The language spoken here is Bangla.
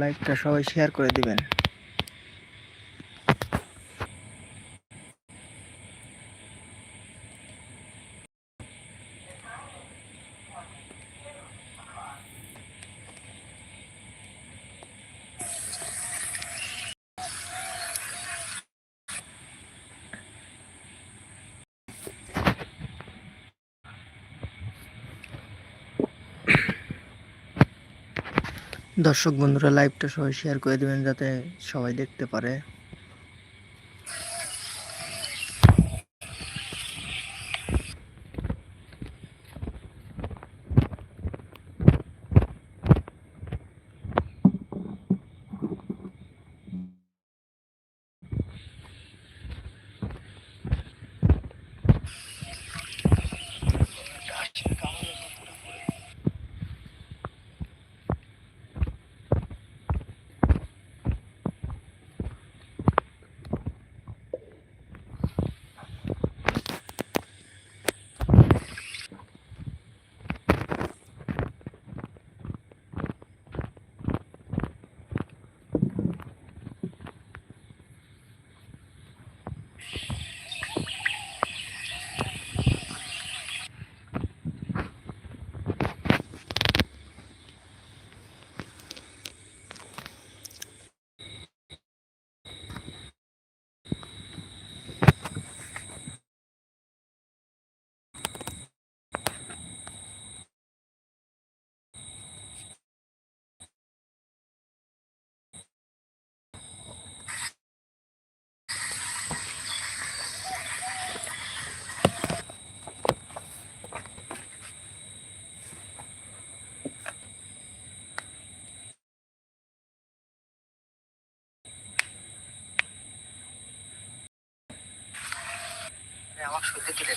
লাইভটা সবাই শেয়ার করে দিবেন। দর্শক বন্ধুরা লাইভটা সবাই শেয়ার করে দেবেন যাতে সবাই দেখতে পারে। আমার সত্যি তুলে